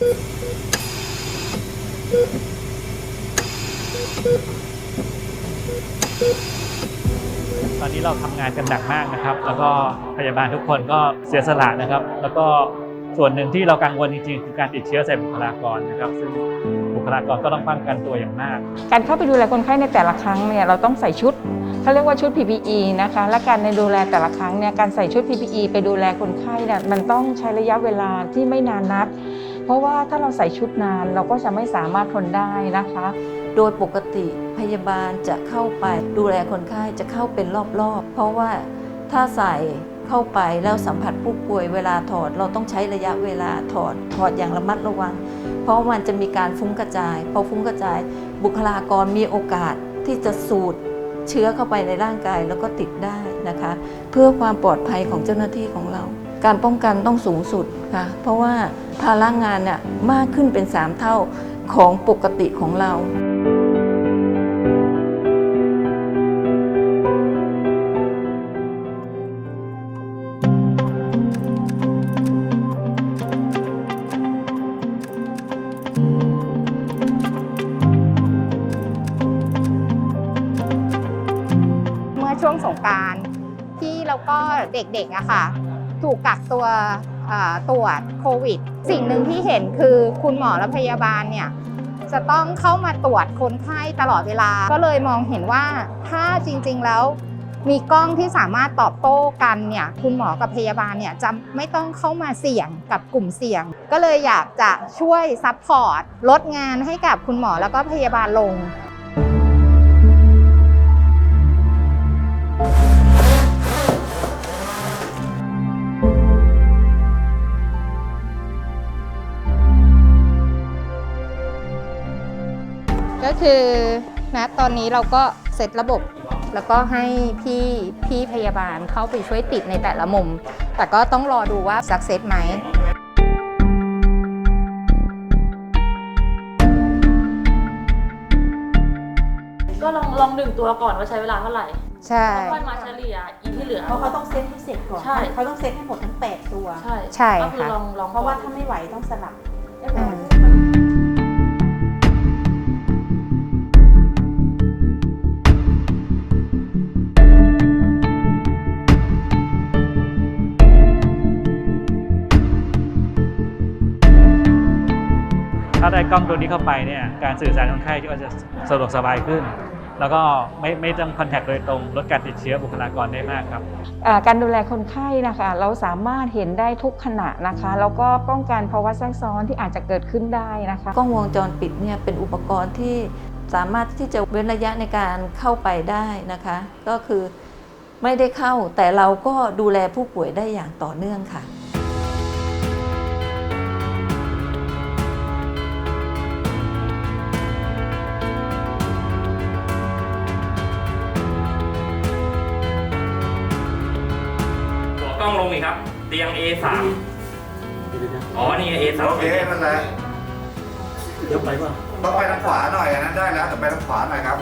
ตอนนี้เราทำงานกันหนักมากนะครับ แล้วก็พยาบาลทุกคนก็เสียสละนะครับ แล้วก็ส่วนหนึ่งที่เรากังวลจริงๆ คือการติดเชื้อใส่บุคลากรนะครับ ซึ่งบุคลากรก็ต้องป้องกันตัวอย่างมาก การเข้าไปดูแลคนไข้ในแต่ละครั้งเนี่ยเราต้องใส่ชุดเขาเรียกว่าชุด PPE นะคะ และการในดูแลแต่ละครั้งเนี่ยการใส่ชุด PPE ไปดูแลคนไข้เนี่ยมันต้องใช้ระยะเวลาที่ไม่นานนัก ราะว่าถ้าเราใส่ชุดนานเราก็จะไม่สามารถทนได้นะคะ โดยปกติพยาบาลจะเข้าไปดูแลคนไข้จะเข้าเป็นรอบๆ เพราะว่าถ้าใส่เข้าไปแล้วสัมผัสผู้ป่วยเวลาถอด เราต้องใช้ระยะเวลาถอดถอดอย่างระมัดระวัง เพราะมันจะมีการฟุ้งกระจายพอฟุ้งกระจาย บุคลากรมีโอกาสที่จะสูดเชื้อเข้าไปในร่างกายแล้วก็ติดได้นะคะ เพื่อความปลอดภัยของเจ้าหน้าที่ของเรา การป้องกันต้องสูงสุดค่ะ เพราะว่าภาระงานเนี่ยมากขึ้นเป็น 3 เท่าของปกติของเราเมื่อช่วงสงการที่แล้วก็เด็กๆอะค่ะ ถูกกักตัวเอ่อตรวจโควิด สิ่งหนึ่งที่เห็นคือคุณหมอและพยาบาลเนี่ยจะต้องเข้ามาตรวจคนไข้ตลอดเวลา ก็เลยมองเห็นว่าถ้าจริงๆแล้วมีกล้องที่สามารถตอบโต้กันเนี่ยคุณหมอกับพยาบาลเนี่ยจะไม่ต้องเข้ามาเสี่ยงกับกลุ่มเสี่ยง ก็เลยอยากจะช่วยซัพพอร์ตลดงานให้กับคุณหมอแล้วก็พยาบาลลง ก็คือณตอนนี้เราก็เซตระบบ แล้วก็ให้พี่พี่พยาบาลเข้าไปช่วยติดในแต่ละมุม แต่ก็ต้องรอดูว่าสักเซสไหมก็ลองลองหนึ่งตัวก่อนว่าใช้เวลาเท่าไหร่ใช่ค่อยมาเฉลี่ยอีกที่เหลือ เพราะเขาต้องเซตให้เสร็จก่อนใช่เขาต้องเซตให้หมดทั้ง 8 ตัว ใช่ใช่ก็คือค่ะลองลองเพราะว่าถ้าไม่ไหวต้องสลับ ถ้าได้กล้องตัวนี้เข้าไปเนี่ยการสื่อสารคนไข้ก็จะสะดวกสบายขึ้น แล้วก็ไม่ไม่ต้องคอนแทคโดยตรงลดการติดเชื้อบุคลากรได้มากครับอ่าการดูแลคนไข้นะคะ เราสามารถเห็นได้ทุกขณะนะคะแล้วก็ป้องกันภาวะแทรกซ้อนที่อาจจะเกิดขึ้นได้นะคะกล้องวงจรปิดเนี่ยเป็นอุปกรณ์ที่สามารถที่จะเว้นระยะในการเข้าไปได้นะคะ ก็คือไม่ได้เข้าแต่เราก็ดูแลผู้ป่วยได้อย่างต่อเนื่องค่ะ วกล้องลงอีกครับ เตียง A3 อ๋อ นี่ A3 โอเคนั่นแหละเดี๋ยวไปว่าต้องไปทางขวาหน่อยอันนั้นได้แล้วแต่ไปทางขวาหน่อยครับ